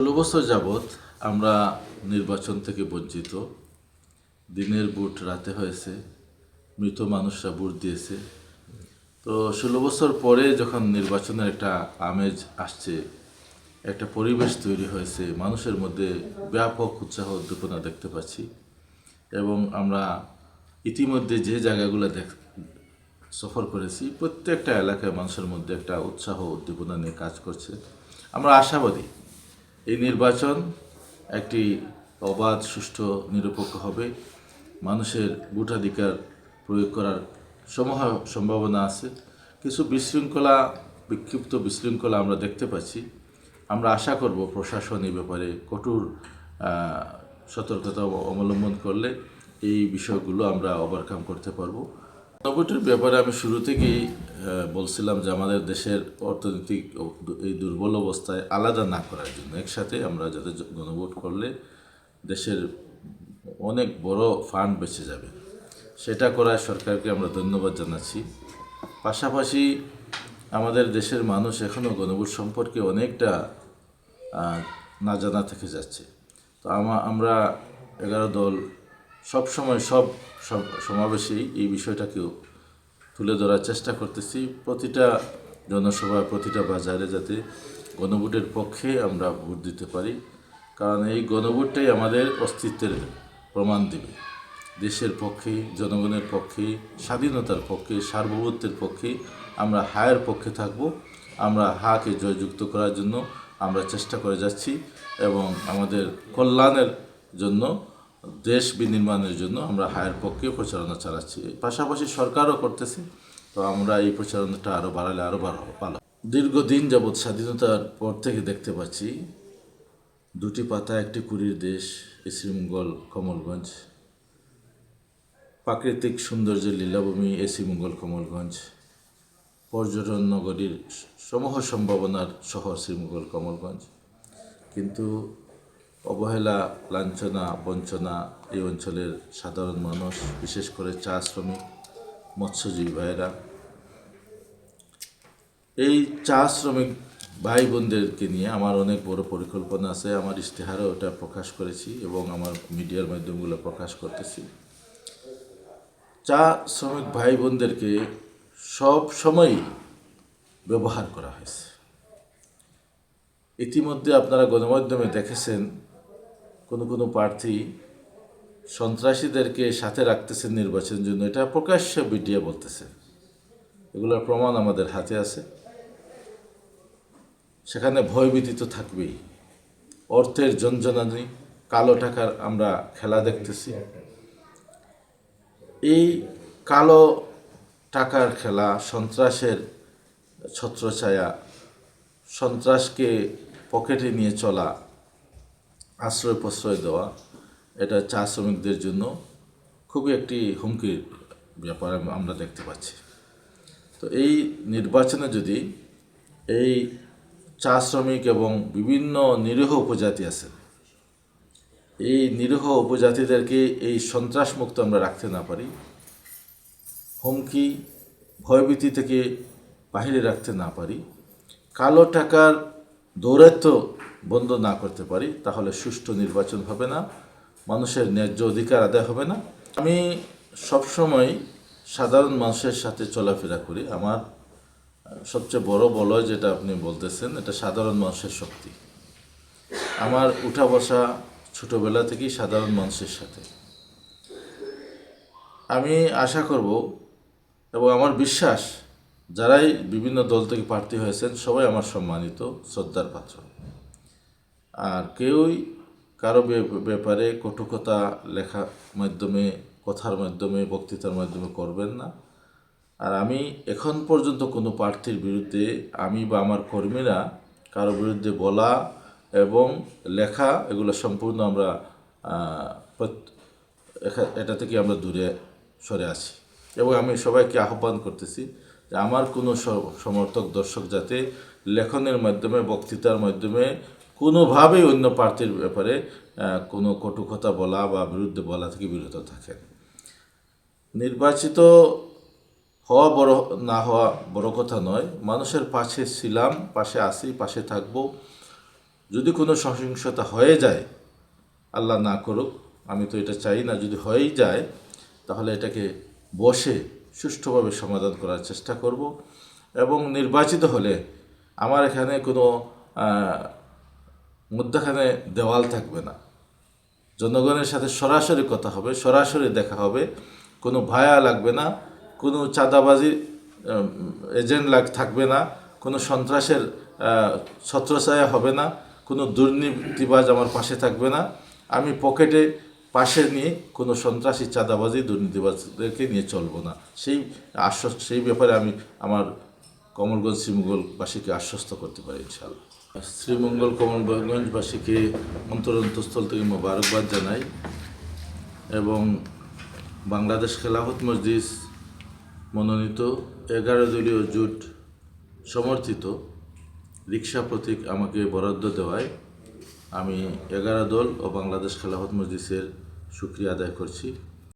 ষোলো বছর যাবৎ আমরা নির্বাচন থেকে বঞ্চিত। দিনের বুট রাতে হয়েছে, মৃত মানুষরা বুট দিয়েছে। তো ষোলো বছর পরে যখন নির্বাচনের একটা আমেজ আসছে, একটা পরিবেশ তৈরি হয়েছে, মানুষের মধ্যে ব্যাপক উৎসাহ উদ্দীপনা দেখতে পাচ্ছি। এবং আমরা ইতিমধ্যে যে জায়গাগুলো দেখ, সফর করেছি, প্রত্যেকটা এলাকায় মানুষের মধ্যে একটা উৎসাহ উদ্দীপনা নিয়ে কাজ করছে। আমরা আশাবাদী। এই নির্বাচন একটি অবাধ, সুষ্ঠু, নিরপেক্ষ হবে। মানুষের ভোটাধিকার প্রয়োগ করার সমূহ, সম্ভাবনা আছে। কিছু বিশৃঙ্খলা, বিক্ষিপ্ত বিশৃঙ্খলা আমরা দেখতে পাচ্ছি। আমরা আশা করব প্রশাসন এই ব্যাপারে কঠোর সতর্কতা অবলম্বন করলে এই বিষয়গুলো আমরা ওভারকাম করতে পারব। গণভোটের ব্যাপারে আমি শুরু থেকেই বলছিলাম যে আমাদের দেশের অর্থনৈতিক এই দুর্বল অবস্থায় আলাদা না করার জন্য। একসাথে আমরা যাতে গণভোট করলে দেশের অনেক বড় ফান্ড বেঁচে যাবে। সেটা করায় সরকারকে আমরা ধন্যবাদ জানাচ্ছি। পাশাপাশি আমাদের দেশের মানুষ এখনও গণভোট সম্পর্কে অনেকটা না জানা থেকে যাচ্ছে। তো আমা- আমরা এগারো দল সব সময় সব সমাবেশেই এই বিষয়টাকেও তুলে ধরার চেষ্টা করতেছি। প্রতিটা জনসভায়, প্রতিটা বাজারে যাতে গণভোটের পক্ষে আমরা ভোট দিতে পারি। কারণ এই গণভোটটাই আমাদের অস্তিত্বের প্রমাণ দেবে। দেশের পক্ষে, জনগণের পক্ষে, স্বাধীনতার পক্ষে, সার্বভৌমত্বের পক্ষে আমরা হায়ের পক্ষে থাকব। আমরা হাকে জয়যুক্ত করার জন্য আমরা চেষ্টা করে যাচ্ছি এবং আমাদের কল্যাণের জন্য দেশ বিনির্মাণের জন্য আমরা হায়ের পক্ষে প্রচারণা চালাচ্ছি। পাশাপাশি সরকারও করতেছে। তো আমরা এই প্রচারণাটা আরও বাড়ালে আরও ভালো ভালো। দীর্ঘদিন যাবৎ স্বাধীনতার পর থেকে দেখতে পাচ্ছি, দুটি পাতা, একটি কুড়ির দেশ শ্রীমঙ্গল, কমলগঞ্জ। প্রাকৃতিক সৌন্দর্যের লীলাভূমি এসি মঙ্গল কমলগঞ্জ। পর্যটন নগরীর সমূহ সম্ভাবনার শহর শ্রীমঙ্গল, কমলগঞ্জ। কিন্তু অবহেলা, লাঞ্ছনা, বঞ্চনা এই অঞ্চলের সাধারণ মানুষ, বিশেষ করে চা শ্রমিক, মৎস্যজীবী ভাইয়েরা। এই চা শ্রমিক ভাই বোনদেরকে নিয়ে আমার অনেক বড় পরিকল্পনা আছে, আমার ইশতেহারও ওটা প্রকাশ করেছি এবং আমার মিডিয়ার মাধ্যমগুলো প্রকাশ করতেছি। চা শ্রমিক ভাই বোনদেরকে সব সময়ই ব্যবহার করা হয়েছে। ইতিমধ্যে আপনারা গণমাধ্যমে দেখেছেন কোনো কোনো প্রার্থী সন্ত্রাসীদেরকে সাথে রাখতেছেন নির্বাচনের জন্য। এটা প্রকাশ্য মিডিয়া বলতেছে। এগুলোর প্রমাণ আমাদের হাতে আছে। সেখানে ভয়ভীতি তো থাকবেই। অর্থের জঞ্জনানি কালো টাকার আমরা খেলা দেখতেছি। এই কালো টাকার খেলা, সন্ত্রাসের ছত্রছায়া, সন্ত্রাসকে পকেটে নিয়ে চলা আশ্রয় প্রশ্রয় দেওয়া, এটা চা শ্রমিকদের জন্য খুবই একটি হুমকির ব্যাপার আমরা দেখতে পাচ্ছি। তো এই নির্বাচনে যদি এই চা শ্রমিক এবং বিভিন্ন নিরীহ উপজাতি আছে এই নিরীহ উপজাতিদেরকে এই সন্ত্রাসমুক্ত আমরা রাখতে না পারি, হুমকি, ভয়ভীতি থেকে বাহিরে রাখতে না পারি, কালো টাকার দৌরাত্ম বন্ধ না করতে পারি, তাহলে সুষ্ঠু নির্বাচন হবে না, মানুষের ন্যায্য অধিকার আদায় হবে না। আমি সবসময় সাধারণ মানুষের সাথে চলাফেরা করি। আমার সবচেয়ে বড় বলয় যেটা আপনি বলতেছেন, এটা সাধারণ মানুষের শক্তি। আমার উঠা বসা ছোটোবেলা থেকেই সাধারণ মানুষের সাথে। আমি আশা করব এবং আমার বিশ্বাস, যারাই বিভিন্ন দল থেকে প্রার্থী হয়েছেন, সবাই আমার সম্মানিত, শ্রদ্ধার পাত্র। আর কেউই কারও ব্যাপারে কটুকতা লেখা মাধ্যমে, কথার মাধ্যমে, বক্তৃতার মাধ্যমে করবেন না। আর আমি এখন পর্যন্ত কোনো প্রার্থীর বিরুদ্ধে আমি বা আমার কর্মীরা কারও বিরুদ্ধে বলা এবং লেখা এগুলো সম্পূর্ণ আমরা এটা থেকে আমরা দূরে সরে আছি। এবং আমি সবাইকে আহ্বান করতেছি যে আমার কোনো সমর্থক, দর্শক যাতে লেখনের মাধ্যমে, বক্তৃতার মাধ্যমে কোনোভাবেই অন্য প্রার্থীর ব্যাপারে কোনো কটুকতা বলা বা বিরুদ্ধে বলা থেকে বিরত থাকেন। নির্বাচিত হওয়া বড়, না হওয়া বড় কথা নয়। মানুষের পাশে ছিলাম, পাশে আসি পাশে থাকব। যদি কোনো সহিংসতা হয়ে যায়, আল্লাহ না করুক, আমি তো এটা চাই না, যদি হয়েই যায়, তাহলে এটাকে বসে সুষ্ঠুভাবে সমাধান করার চেষ্টা করব। এবং নির্বাচিত হলে আমার এখানে কোনো মধ্যখানে দেওয়াল থাকবে না। জনগণের সাথে সরাসরি কথা হবে, সরাসরি দেখা হবে। কোনো ভায়া লাগবে না, কোনো চাঁদাবাজি এজেন্ট লাগ, থাকবে না, কোনো সন্ত্রাসের ছত্রছায়া হবে না, কোনো দুর্নীতিবাজ আমার পাশে থাকবে না। আমি পকেটে পাশে নিয়ে কোনো সন্ত্রাসী, চাঁদাবাজি, দুর্নীতিবাজদেরকে নিয়ে চলবো না। সেই আশ্বাস, সেই ব্যাপারে আমি আমার কমলগঞ্জ শ্রীমঙ্গলবাসীকে আশ্বস্ত করতে পারি ইনশাআল্লাহ। শ্রীমঙ্গল কমলগঞ্জবাসীকে অন্তরন্তস্থল থেকে মোবারকবাদ জানাই এবং বাংলাদেশ খেলাফত মসজিদ মনোনীত এগারো দলীয় জোট সমর্থিত রিক্সা প্রতীক আমাকে বরাদ্দ দেওয়ায় আমি এগারো দল ও বাংলাদেশ খেলাফত মসজিদের সুক্রিয়া আদায় করছি।